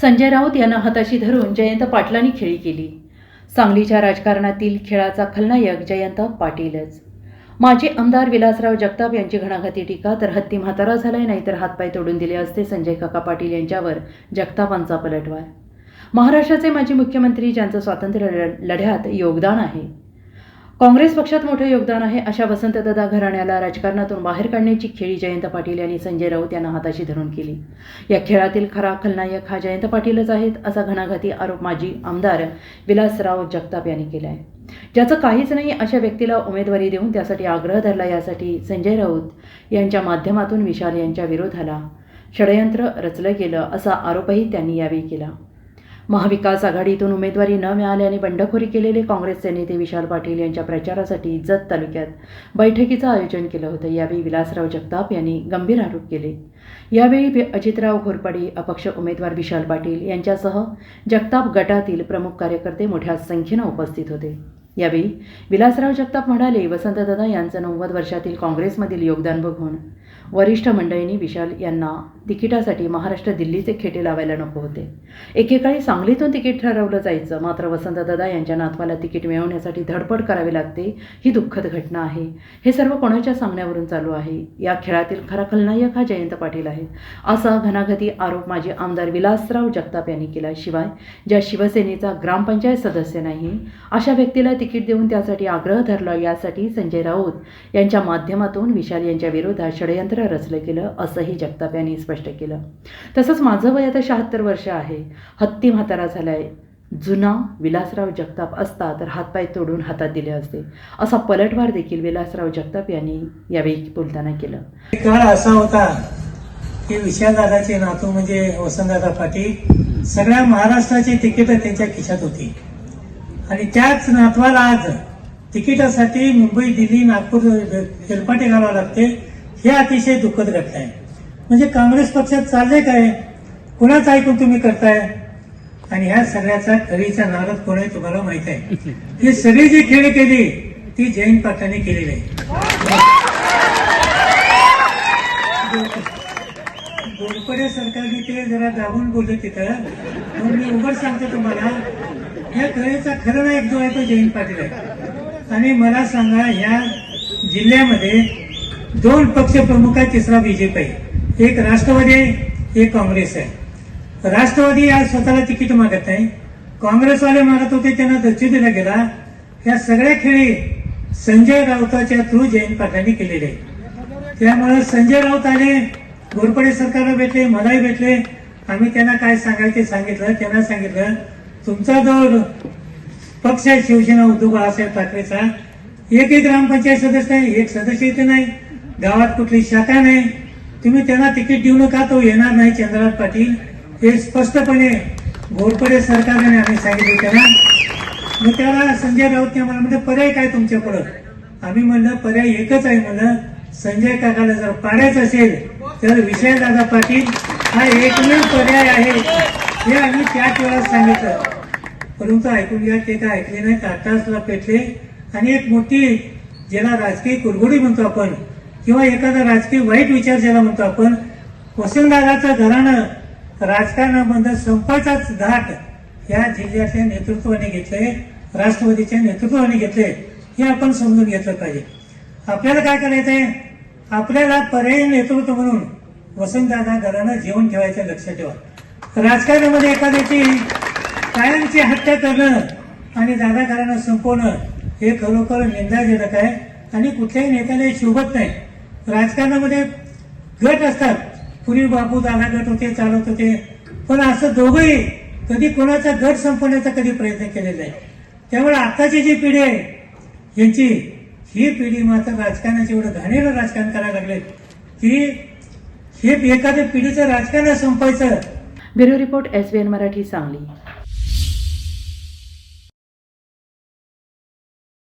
संजय राऊत यांना हाताशी धरून जयंत पाटलांनी खेळी केली. सांगलीच्या राजकारणातील खेळाचा खलनायक जयंत पाटीलच. माजी आमदार विलासराव जगताप यांची घणाघाती टीका तर हत्ती म्हातारा झालाय नाहीतर हातपाय तोडून दिले असते संजय काका पाटील यांच्यावर जगतापांचा पलटवार. महाराष्ट्राचे माजी मुख्यमंत्री ज्यांचं स्वातंत्र्य लढ- लढ्यात योगदान आहे काँग्रेस पक्षात मोठं योगदान आहे अशा वसंतदादा घराण्याला राजकारणातून बाहेर काढण्याची खेळी जयंत पाटील यांनी संजय राऊत यांना हाताशी धरून केली. या खेळातील खरा खलनायक हा जयंत पाटीलच आहेत असा घणाघाती आरोप माजी आमदार विलासराव जगताप यांनी केला आहे ज्याचं काहीच नाही अशा व्यक्तीला उमेदवारी देऊन त्यासाठी आग्रह धरला यासाठी संजय राऊत यांच्या माध्यमातून विशाल यांच्या विरोधाला षडयंत्र रचलं गेलं असा आरोपही त्यांनी यावेळी केला. महाविकास आघाडीतून उमेदवारी न मिळाल्याने बंडखोरी केलेले काँग्रेसचे नेते विशाल पाटील यांच्या प्रचारासाठी जत तालुक्यात बैठकीचं आयोजन केलं होतं. यावेळी विलासराव जगताप यांनी गंभीर आरोप केले. यावेळी अजितराव घोरपडे अपक्ष उमेदवार विशाल पाटील यांच्यासह जगताप गटातील प्रमुख कार्यकर्ते मोठ्या संख्येनं उपस्थित होते. यावेळी विलासराव जगताप म्हणाले वसंतदादा यांचं नव्वद वर्षातील काँग्रेसमधील योगदान बघून वरिष्ठ मंडळींनी विशाल यांना तिकिटासाठी महाराष्ट्र दिल्लीचे खेटे लावायला नको होते. एकेकाळी सांगलीतून तिकीट ठरवलं जायचं मात्र वसंतदादा यांच्या नातवाला तिकीट मिळवण्यासाठी धडपड करावी लागते ही दुःखद घटना आहे. हे सर्व कोणाच्या सांगण्यावरून चालू आहे? या खेळातील खरा खलनायक हा जयंत पाटील आहे. असा घणाघाती आरोप माजी आमदार विलासराव जगताप यांनी केला शिवाय ज्या शिवसेनेचा ग्रामपंचायत सदस्य नाही अशा व्यक्तीला तिकीट देऊन त्यासाठी आग्रह धरला यासाठी संजय राऊत यांच्या माध्यमातून विशाल यांच्या विरोधात षडयंत्र रचलं गेलं असंही जगताप यांनी स्पष्ट केलं. तसंच माझं वय आता शहात्तर वर्ष आहे. हत्ती म्हातारा झालाय. जुना विलासराव जगताप असता तर हातपाय तोडून हातात दिले असते. असा पलटवार देखील विलासराव जगताप यांनी यावेळी बोलताना केलं. काळ असा होता की विशालदादाचे नातू म्हणजे वसंतदादा पाटील सगळ्या महाराष्ट्राची तिकीट त्यांच्या खिशात होती. आणि त्याच नातवाला आज तिकिटासाठी मुंबई दिल्ली नागपूर हेलपाटे घालावं लागते. हे अतिशय दुःखद घटना आहे. म्हणजे काँग्रेस पक्षात चालले काय? कुणाचं ऐकून तुम्ही करताय? आणि ह्या सगळ्याचा कवीचा नारद कोण आहे तुम्हाला माहीत आहे. ही सगळी जी खेळ केली ती जयंत पाटलांनी केलेली आहे. गोडपडे सरकारने ते जरा दाबून बोलले तिथं. म्हणून मी उघड सांगतो तुम्हाला या कलेचा खरं नायक जो आहे तो जयंत पाटील आहे. आणि मला सांगा ह्या जिल्ह्यामध्ये दोन पक्ष प्रमुख आहे तिसरा बीजेपी आहे. एक राष्ट्रवादी आहे एक काँग्रेस आहे. राष्ट्रवादी आज स्वतःला तिकीट मागत नाही. काँग्रेसवाले मागत होते त्यांना दर्शी दिला गेला या सगळ्या खेळी संजय राऊताच्या थ्रू जयंत पाटलांनी केलेले आहे त्यामुळे संजय राऊत आले घोरपडे सरकारला भेटले मलाही भेटले. आम्ही त्यांना काय सांगायचे सांगितलं त्यांना सांगितलं तुमचा जो पक्ष आहे शिवसेना उद्धव बाळासाहेब ठाकरेचा एकही ग्रामपंचायत सदस्य नाही एक सदस्य इथे नाही. गावात कुठली शाखा नाही. तुम्ही त्यांना तिकीट देऊ नका तो येणार नाही चंद्रनाथ पाटील. हे स्पष्टपणे घोरपडे सरकारने आम्ही सांगितले त्यांना. मग त्याला संजय राऊत मला म्हणजे पर्याय काय तुमच्या पुढं? आम्ही म्हणलं पर्याय एकच आहे म्हणलं संजय काकाला जर पाडायचं असेल तर विजयदादा पाटील हा एकमेव पर्याय आहे. हे आम्ही त्याच वेळा सांगितलं. परंतु ऐकून घ्या ते काय ऐकले नाही आताच पेटले. आणि एक मोठी ज्याला राजकीय कुरघोडी म्हणतो आपण किंवा एखादा राजकीय वाईट विचार ज्याला म्हणतो आपण वसंतदादाचं घराणं राजकारणामध्ये संपाचाच घाट या जिल्ह्यातल्या नेतृत्वाने घेतलंय राष्ट्रवादीच्या नेतृत्वाने घेतले हे आपण समजून घेतलं पाहिजे. आपल्याला काय करायचंय? आपल्याला पर्यायी नेतृत्व म्हणून वसंतदादा घरानं जेवण ठेवायचं लक्षात ठेवा. राजकारणामध्ये एखाद्याची कायमची हत्या करणं आणि दादा घराणं संपवणं हे खरोखर निंदाजनक आहे आणि कुठल्याही नेत्याला शोभत नाही. राजकारणामध्ये गट असतात. पूर्वी बापू दादा गट होते चालवत होते. पण असं दोघंही कधी कोणाचा गट संपवण्याचा कधी प्रयत्न केलेला आहे त्यामुळे आताची जी पिढी आहे यांची ही पिढी मात्र राजकारणाचे एवढं घाणेरं राजकारण करायला लागले की हे एखाद्या पिढीचं राजकारण संपायचं. Bureau report S Marathi Sangli.